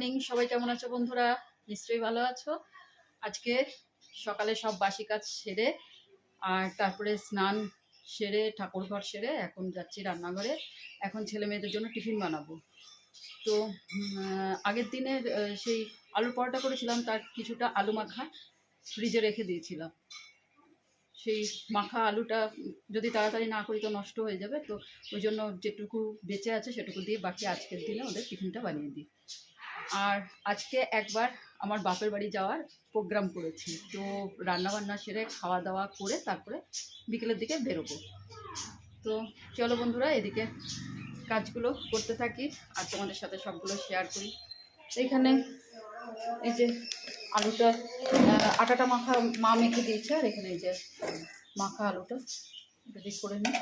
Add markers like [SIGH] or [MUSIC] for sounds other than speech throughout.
Morning সবাই কেমন আছো বন্ধুরা? নিশ্চয়ই ভালো আছো। আজকে সকালে সব বাসি কাজ সেরে, আর তারপরে স্নান সেরে, ঠাকুর ঘর সেরে, এখন যাচ্ছি রান্নাঘরে। এখন ছেলে মেয়েদের জন্য টিফিন বানাবো। তো আগের দিনের সেই আলু পরোটা করেছিলাম, তার কিছুটা আলু মাখা ফ্রিজে রেখে দিয়েছিলাম। সেই মাখা আলুটা যদি তাড়াতাড়ি না করি তো নষ্ট হয়ে যাবে। তো ওই জন্য যেটুকু বেঁচে আছে সেটুকু দিয়ে বাকি আজকের দিনে ওদের টিফিনটা বানিয়ে দিই। আর আজকে একবার আমার বাপের বাড়ি যাওয়ার প্রোগ্রাম করেছি। তো রান্নাবান্না সেরে খাওয়া দাওয়া করে তারপরে বিকেলের দিকে বেরোবো। তো চলো বন্ধুরা, এদিকে কাজগুলো করতে থাকি আর তোমাদের সাথে সবগুলো শেয়ার করি। এইখানে এই যে আলুটা আটাটা মাখা মা মেখে দিয়েছে আর এখানে এই যে মাখা আলুটা রেডি করে নিই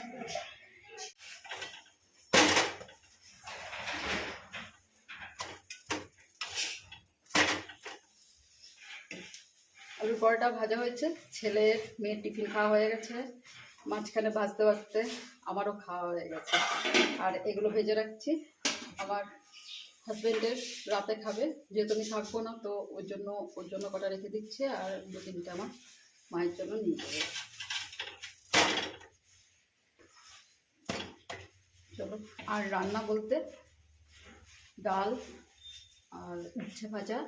আলুর পরোটা ভাজা হয়েছে। ছেলের মেয়ের টিফিন খাওয়া হয়ে গেছে। মাঝখানে ভাজতে ভাজতে আমারও খাওয়া হয়ে গেছে। আর এগুলো ভেজে রাখছি। আমার হাজব্যান্ডের রাতে খাবে। যেহেতু আমি থাকব না, তো ওর জন্য ওর জন্য কটা রেখে দিচ্ছি আর দু তিনটে আমার মায়ের জন্য নিয়ে যাবে। চলো, আর রান্না বলতে ডাল আর উচ্ছে ভাজা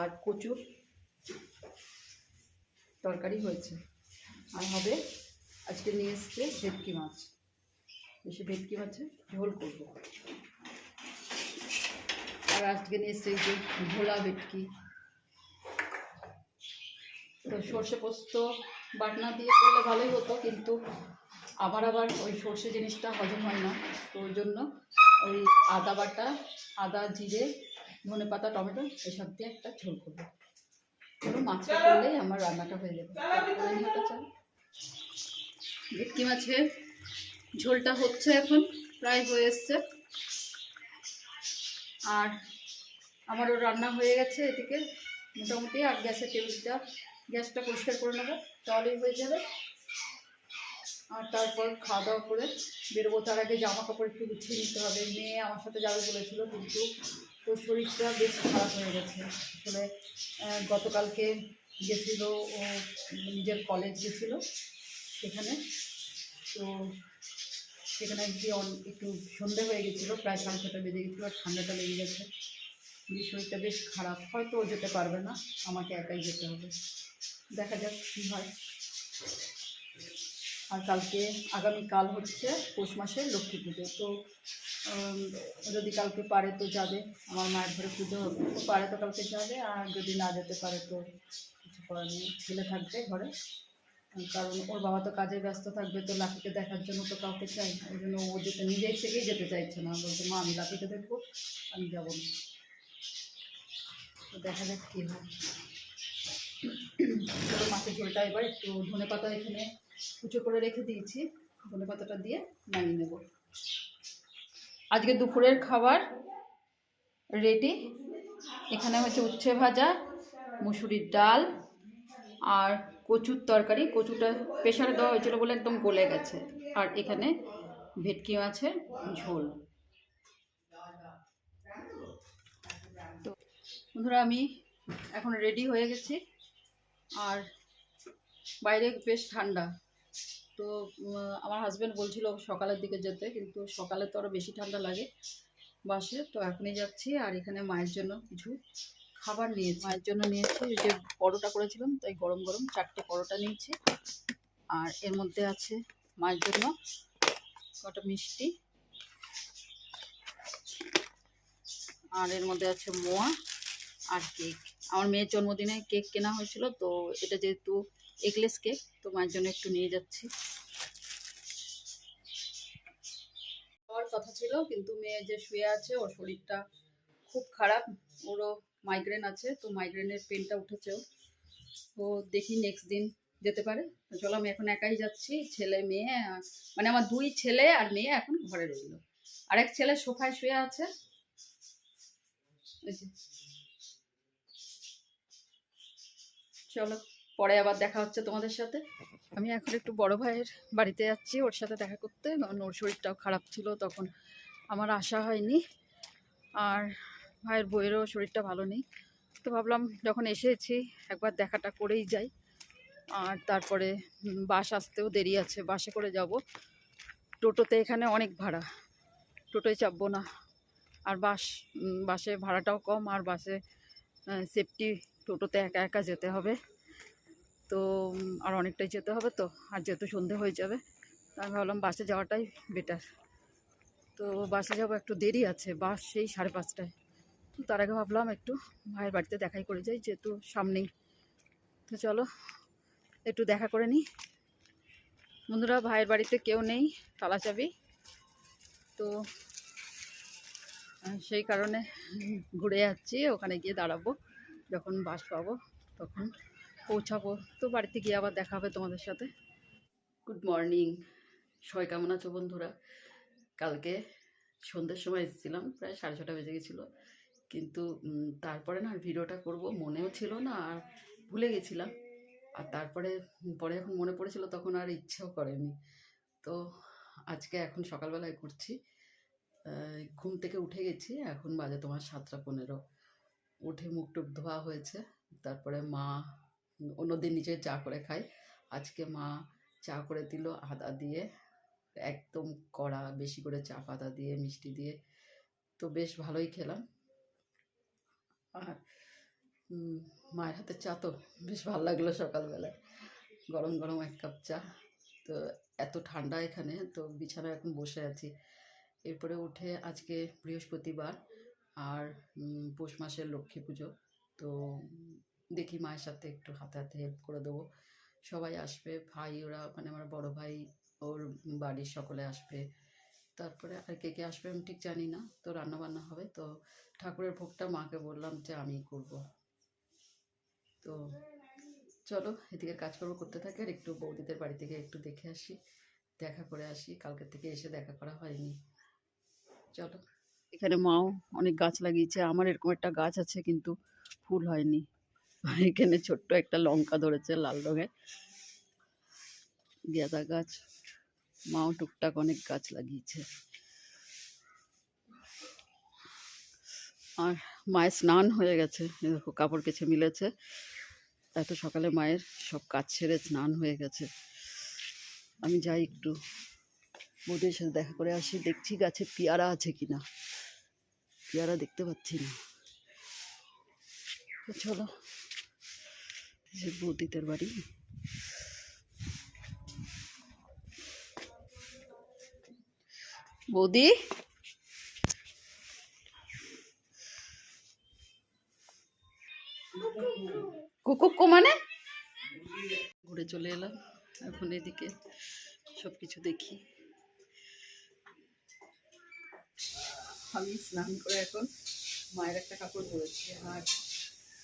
আর কচুর তরকারি হয়েছে। আর হবে আজকে নিয়ে এসছে ভেটকি মাছ। বেশি ভেটকি মাছের ঝোল করব। আর আজকে নিয়ে এসছে এই যে ভোলা ভেটকি। তো সর্ষে পোস্ত বাটনা দিয়ে করলে ভালোই হতো, কিন্তু আবার আবার ওই সর্ষে জিনিসটা হজম হয় না। তো ওই জন্য ওই আদা বাটা, আদা, জিরে ধনে পাতা টমেটো এসব দিয়ে একটা ঝোল করব। পুরো মাছটা করলেই আমার রান্নাটা হয়ে যাবে। ভেটকি মাছের ঝোলটা হচ্ছে এখন প্রায় হয়ে এসছে। আর আমারও রান্না হয়ে গেছে এদিকে। মোটামুটি আর গ্যাসের টেবিলটা গ্যাসটা পরিষ্কার করে নেব তাহলেই হয়ে যাবে। আর তারপর খাওয়া দাওয়া করে বেরোবো। তার আগে জামা কাপড় একটু গুছিয়ে নিতে হবে। মেয়ে আমার সাথে যাবে বলেছিল, কিন্তু ওর শরীরটা বেশ খারাপ হয়ে গেছে। আসলে গতকালকে গেছিল, ও নিজের কলেজ গেছিল সেখানে। তো সেখানে গিয়ে একটু সন্ধে হয়ে গেছিল, প্রায় সাড়ে ছটা বেজে গেছিল আর ঠান্ডাটা লেগে গেছে। দিয়ে শরীরটা বেশ খারাপ। হয়তো ও যেতে পারবে না, আমাকে একাই যেতে হবে। দেখা যাক কী হয়। আর কালকে আগামীকাল হচ্ছে পৌষ মাসের লক্ষ্মী পুজো। তো যদি কালকে পারে তো যাবে, আমার মায়ের ঘরে পুজো হবে। তো পারে তো কালকে যাবে, আর যদি না যেতে পারে তো কিছু করার নেই। ছেলে থাকবে ঘরে কারণ ওর বাবা তো কাজে ব্যস্ত থাকবে, তো লাঠিকে দেখার জন্য তো কাউকে চাই ওই জন্য ও যেতে, নিজের থেকেই যেতে চাইছে না। বলছে, মা, আমি লাঠিকে দেখব, আমি যাব না। তো দেখা যাক কী হয়। মাছের ঝোলটা এবার একটু ধনে পাতা এখানে কুচো করে রেখে দিয়েছি ধনে পাতাটা দিয়ে নামিয়ে নেব। আজকে দুপুরের খাবার রেডি। এখানে হচ্ছে উচ্ছে ভাজা, মুসুরির ডাল আর কচুর তরকারি। কচুটা প্রেশারে দেওয়া হয়েছিল বলে একদম গলে গেছে। আর এখানে ভেটকি মাছের ঝোল। তো বন্ধুরা, আমি এখন রেডি হয়ে গেছি। আর বাইরে বেশ ঠান্ডা। তো আমার হাজব্যান্ড বলছিল সকালের দিকে যেতে, কিন্তু সকালে তো আরও বেশি ঠান্ডা লাগে বাসে। তো এখনই যাচ্ছি আর এখানে মায়ের জন্য কিছু খাবার নিয়েছি। মায়ের জন্য নিয়েছি যে পরোটা করেছিলাম, তাই গরম গরম চারটে পরোটা নিয়েছি। আর এর মধ্যে আছে মায়ের জন্য কটা মিষ্টি। আর এর মধ্যে আছে মোয়া আর কেক। আমার মেয়ের জন্মদিনে কেক কেনা হয়েছিল, তো এটা যেহেতু এগলেস কেক তো মায়ের জন্য একটু নিয়ে যাচ্ছি হওয়ার কথা ছিল, কিন্তু মেয়ে যে শুয়ে আছে, ওর শরীরটা খুব খারাপ। ওরও মাইগ্রেন আছে, তো মাইগ্রেনের পেনটা উঠেছে তো দেখি নেক্সট দিন যেতে পারে। চলো, আমি এখন একাই যাচ্ছি, ছেলে, মেয়ে মানে আমার দুই ছেলে আর মেয়ে এখন ঘরে রইল। আরেক ছেলে সোফায় শুয়ে আছে। চলো, পরে আবার দেখা হচ্ছে তোমাদের সাথে। আমি এখন একটু বড় ভাইয়ের বাড়িতে যাচ্ছি, ওর সাথে দেখা করতে। কারণ ওর শরীরটাও খারাপ ছিল তখন। আমার আশা হয়নি। আর ভাইয়ের বইয়েরও শরীরটা ভালো নেই। তো ভাবলাম যখন এসেছি, একবার দেখাটা করেই যাই। আর তারপরে বাস আসতেও দেরি আছে, বাসে করে যাব। টোটোতে এখানে অনেক ভাড়া। টোটোয় চাপবো না। আর বাস বাসে ভাড়াটাও কম। আর বাসে সেফটি টোটোতে একা একা যেতে হবে। তো আর অনেকটাই যেতে হবে তো। আর যেহেতু সন্ধে হয়ে যাবে তো আমি ভাবলাম বাসে যাওয়াটাই বেটার তো বাসে যাব, একটু দেরি আছে, বাস সেই সাড়ে পাঁচটায়। তার আগে ভাবলাম একটু ভাইয়ের বাড়িতে দেখাই করে যাই, যেহেতু সামনেই। তো চলো, একটু দেখা করে নিই। বন্ধুরা, ভাইয়ের বাড়িতে কেউ নেই, তালা চাবি। তো সেই কারণে ঘুরে যাচ্ছি, ওখানে গিয়ে দাঁড়াবো, যখন বাস পাবো, তখন পৌঁছাবো। তো বাড়িতে গিয়ে আবার দেখা হবে তোমাদের সাথে। গুড মর্নিং সবাই কেমন আছো বন্ধুরা? কালকে সন্ধ্যের সময় এসেছিলাম, প্রায় সাড়ে ছটা বেজে গেছিল। কিন্তু তারপরে না আর ভিডিওটা করব মনেও ছিল না, আর ভুলে গেছিলাম। আর তারপরে, পরে এখন মনে পড়েছিল তখন আর ইচ্ছেও করেনি। তো আজকে এখন সকালবেলায় করছি। ঘুম থেকে উঠে গেছি, এখন বাজে তোমার সাতটা পনেরো। উঠে মুখ টুক ধোয়া হয়েছে, তারপরে মা অন্যদিন নিজে চা করে খায় আজকে মা চা করে দিল, আদা দিয়ে একদম কড়া বেশি করে চা পাতা দিয়ে, মিষ্টি দিয়ে, তো বেশ ভালোই খেলাম। আর মায়ের হাতের চা তো বেশ ভালো লাগল সকালবেলায়। গরম গরম এক কাপ চা। তো এত ঠান্ডা এখানে, তো বিছানায় এখন বসে আছি। এরপরে উঠে আজকে বৃহস্পতিবার আর পৌষ মাসের লক্ষ্মী পুজো। তো দেখি মায়ের সাথে একটু হাতে হাতে হেল্প করে দেবো। সবাই আসবে, ভাই ওরা মানে আমার বড় ভাই ওর বাড়ির সকলে আসবে। তারপরে আর কে কে আসবে আমি ঠিক জানি না। তো রান্না বান্না হবে। তো ঠাকুরের ভোগটা মাকে বললাম যে আমি করব। তো চলো, এদিকে কাজকর্ম করতে থাকে আর একটু বৌদিদের বাড়ি থেকে একটু দেখে আসি, দেখা করে আসি। কালকে থেকে এসে দেখা করা হয়নি। চলো। এখানে মাও অনেক গাছ লাগিয়েছে। আমার এরকম একটা গাছ আছে কিন্তু ফুল হয়নি। এখানে ছোট্ট একটা লঙ্কা ধরেছে লাল রঙের। গেঁদা গাছ। মাও টুকটাক অনেক গাছ লাগিয়েছে। আর মায়ের স্নান হয়ে গেছে। দেখো, কাপড় কেছে মিলেছে। এত সকালে মায়ের সব কাজ ছেড়ে স্নান হয়ে গেছে। আমি যাই একটু বৌদির সাথে দেখা করে আসি। দেখছি গাছে পেয়ারা আছে কিনা। পেয়ারা দেখতে পাচ্ছি না। চলো বৌদিদের বাড়ি। বৌদি? কুকুক্কু মানে? ঘুরে চলে এলাম। এখন এদিকে সব কিছু দেখি। আমি স্নান করে এখন মায়ের একটা কাপড় পরেছি আর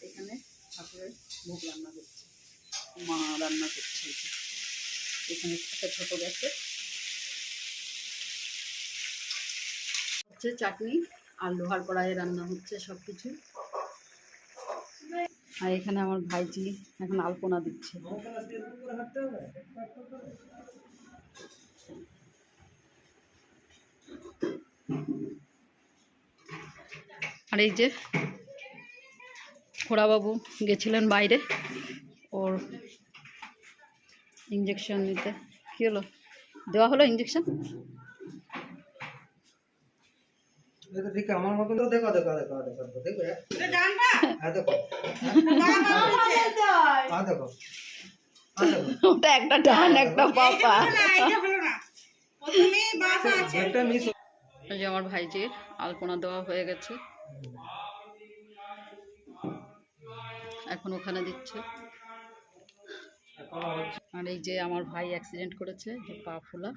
এখানে ঠাকুরের ভোগ রান্না করছে। মা রান্না করছে। এখানে একটা ছোট গ্যাসে হচ্ছে চাটনি আর লোহার কড়াইয়ে রান্না হচ্ছে সব কিছু আর এখানে আমার ভাইজি এখন আলপনা দিচ্ছে। আর এই যে খোড়াবাবু গেছিলেন বাইরে, ওর ইঞ্জেকশন নিতে। কী হলো? দেওয়া হলো ইঞ্জেকশন ঠিক আমার মতন তো দেখো দেখো দেখো দেখো দেখো দেখো হ্যাঁ হ্যাঁ দেখো। হ্যাঁ দেখো। ওটা একটা ডান একটা পাপা একটা মিস এই যে আমার ভাইজির আলপনা দেওয়া হয়ে গেছে। এখন ওখানে দিচ্ছে। আর এই যে আমার ভাই অ্যাক্সিডেন্ট করেছে যে পা ফোলা।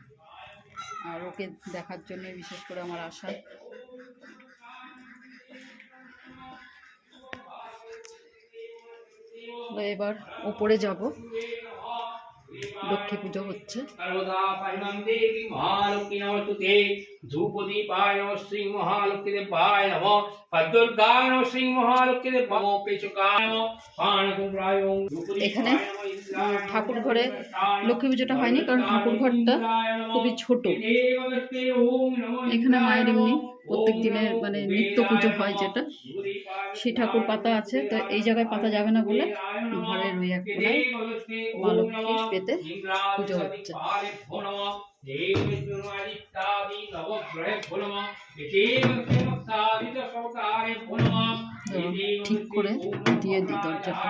আর ওকে দেখার জন্য বিশেষ করে আমার আশা। এবার ওপরে যাব। লক্ষ্মী পুজো হচ্ছে। সর্বদা পারিমাং দেবী মহালক্ষ্মী নমস্তুতে ধূপদীপায় নম শ্রী মহালক্ষ্মী দেবায় নম। দুর্গায় নম শ্রী মহালক্ষ্মী দেব পেচকায় এখানে ঠাকুর ঘরে লক্ষ্মী পুজোটা হয়নি, কারণ ঠাকুর ঘরটা খুবই ছোট। এখানে মায়ের এমনি প্রত্যেক দিনের মানে নিত্য পুজো হয় যেটা। সেই ঠাকুর পাতা আছে, তো এই জায়গায় পাতা যাবে না বলে ঘরের ওই এক পেতে পুজো হচ্ছে। ঠিক করে দিয়ে দিই দরজাটা।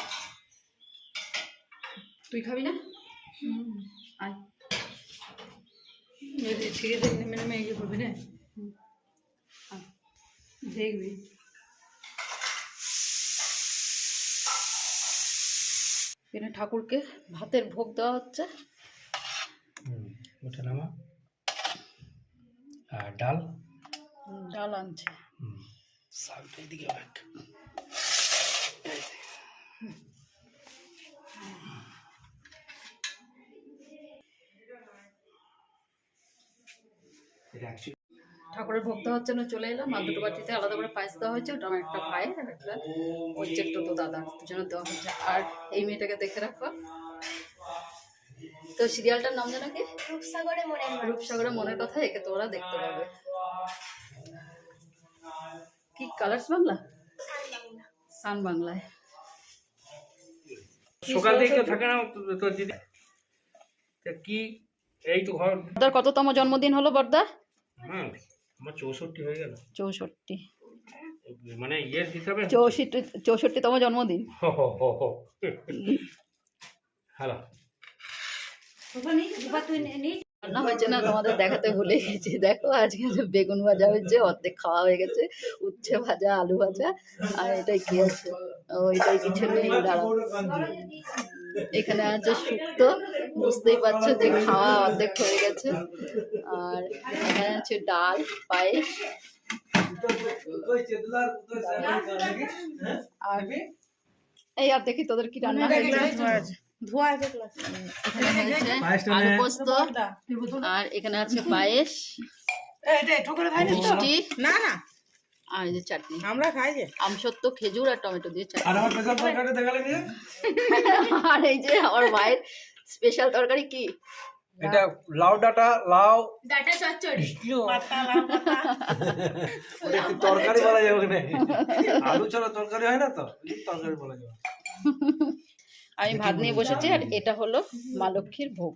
তুই খাবি না? আয়। ছিঁড়ে দেখলে নেমে এগিয়ে পড়বি না? দেখবি। এখানে ঠাকুরকে ভাতের ভোগ দেওয়া হচ্ছে। ওটা নামা। আর ডাল? ডাল আনছে। শাকটা এদিকে রাখ এটা actually ঠাকুরের ভোগ দেওয়ার জন্য চলে এলাম আর দুটো বাটিতে আলাদা করে পায়েস দেওয়া হয়েছে ওটা আমার একটা ভাইয়ের আর একটা ওই চেকটা তো দাদার জন্য দেওয়া হচ্ছে আর এই মেয়েটাকে দেখে রাখো। তো সিরিয়ালটার নাম জানো কি? রূপসাগরে মনের মানুষ রূপসাগরের মনের কথা একে তোরা দেখতে পাবে। কি কালার্স বাংলা? সান বাংলায়। সকাল থেকে কেউ থাকে না তোর দিদি? কি এই তো ঘর। বর্দার কততম জন্মদিন হলো বর্দা? আমার চৌষট্টি হয়ে গেল। চৌষট্টি। মানে ইয়ের হিসাবে চৌষট্টি চৌষট্টিতম জন্মদিন। হ্যালো। রান্না হয়েছে না? তোমাদের দেখাতে ভুলে গেছি। দেখো আজকে বেগুন ভাজা হয়েছে অর্ধেক খাওয়া হয়ে গেছে। উচ্ছে ভাজা আলু ভাজা আর এটাই কি আছে ওইটাই কিছু নেই দাঁড়াও। এখানে আছে শুক্তো বুঝতেই পারছ যে খাওয়া অর্ধেক হয়ে গেছে। আর এখানে আছে ডাল পায়েস। আর এই আর দেখি তোদের কি রান্না আলু পোস্ত আর এখানে আছে পায়েস? মিষ্টি। না না। আর এই যে চাটনি। আমরা খাই যে। আমসত্ব খেজুর আর টমেটো দিয়ে চাটনি। আর আমার স্পেশাল তরকারি দেখালে নিয়ে? [LAUGHS] আর এই যে আমার মায়ের স্পেশাল তরকারি কি? এটা লাউ ডাটা লাউ ডাটা চচ্চড়ি। পাতা লাউ পাতা। [LAUGHS] তরকারি বলা যাবে না আলু ছাড়া তরকারি হয় না তো? তরকারি বলা যাবে? আমি ভাত নিয়ে বসেছি আর এটা হলো মা লক্ষ্মীর ভোগ।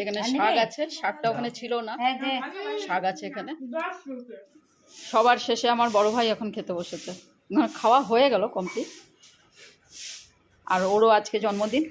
এখানে শাক আছে শাকটা ওখানে ছিল না। শাক আছে এখানে। সবার শেষে আমার বড় ভাই এখন খেতে বসেছে। খাওয়া হয়ে গেল কমপ্লিট আর ওরও আজকে জন্মদিন।